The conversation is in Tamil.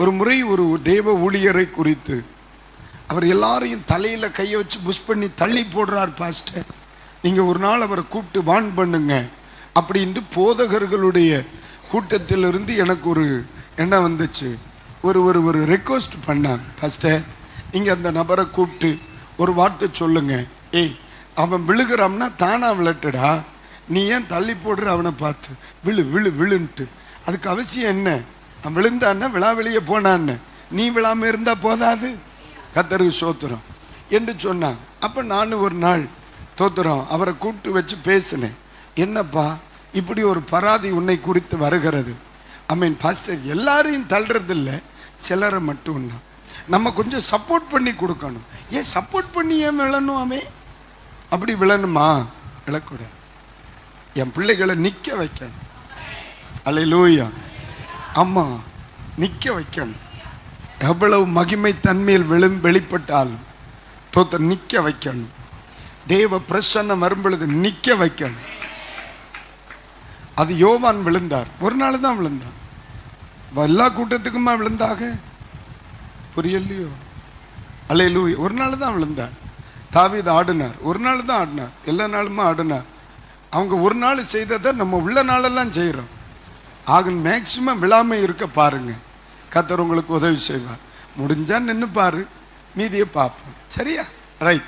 ஒரு முறை ஒரு தேவ ஊழியரை குறித்து அவர் எல்லாரையும் தலையில் கையை வச்சு புஷ் பண்ணி தள்ளி போடுறார் பாஸ்டர் நீங்கள் ஒரு நாள் அவரை கூப்பிட்டு வான் பண்ணுங்க. அப்படின்ட்டு போதகர்களுடைய கூட்டத்திலிருந்து எனக்கு ஒரு எண்ணம் வந்துச்சு. ஒரு ஒரு ஒரு ரெக்வஸ்ட் பண்ணாங்க பாஸ்டர் நீங்கள் அந்த நபரை கூப்பிட்டு ஒரு வார்த்தை சொல்லுங்க. ஏய் அவன் விழுகிறான்னா தானா விளட்டுடா. நீ ஏன் தள்ளி போடுற அவனை பார்த்து. விழு விழு விழுன்ட்டு. அதுக்கு அவசியம் என்ன? விழுந்தான்னா விழா வெளியே போனான்னு. நீ விழாம இருந்தா போதாது. கத்தருக்கு சோத்துறோம் என்று சொன்னான். அப்ப நானும் ஒரு நாள் தோத்துறோம் அவரை கூப்பிட்டு வச்சு பேசினேன். என்னப்பா இப்படி ஒரு பராதி உன்னை குறித்து வருகிறது. ஐ மீன் பாஸ்டர் எல்லாரையும் தள்ளுறதில்ல. சிலரை மட்டும் தான் நம்ம கொஞ்சம் சப்போர்ட் பண்ணி கொடுக்கணும். ஏன் சப்போர்ட் பண்ணி ஏன் விழணும்? அவன் அப்படி விழணுமா? விழக்கூடாது. என் பிள்ளைகளை நிற்க வைக்கணும். அல்லேலூயா அம்மா நிக்க வைக்கணும். எவ்வளவு மகிமை தன்மையில் விழும் வெளிப்பட்டாலும் தோத்த நிக்க வைக்கணும். தேவ பிரசன்னம் வரும்பொழுது நிற்க நிக்க வைக்கணும். அது யோவான் விழுந்தார். ஒரு நாள் தான் விழுந்தார் எல்லா கூட்டத்துக்குமா விழுந்தாக? புரியலையோ? அல்லேலூயா. ஒரு நாள் தான் விழுந்தார். தாவித ஆடினார். ஒரு நாள் தான் ஆடினார். எல்லா நாளுமே ஆடினார். அவங்க ஒரு நாள் செய்ததை நம்ம உள்ள நாளெல்லாம் செய்கிறோம் ஆக மேக்சிமம் விழாமை இருக்க பாருங்க. கத்தர் உங்களுக்கு உதவி செய்வார். முடிஞ்சா நின்று பாரு. மீதியை பார்ப்போம். சரியா? ரைட்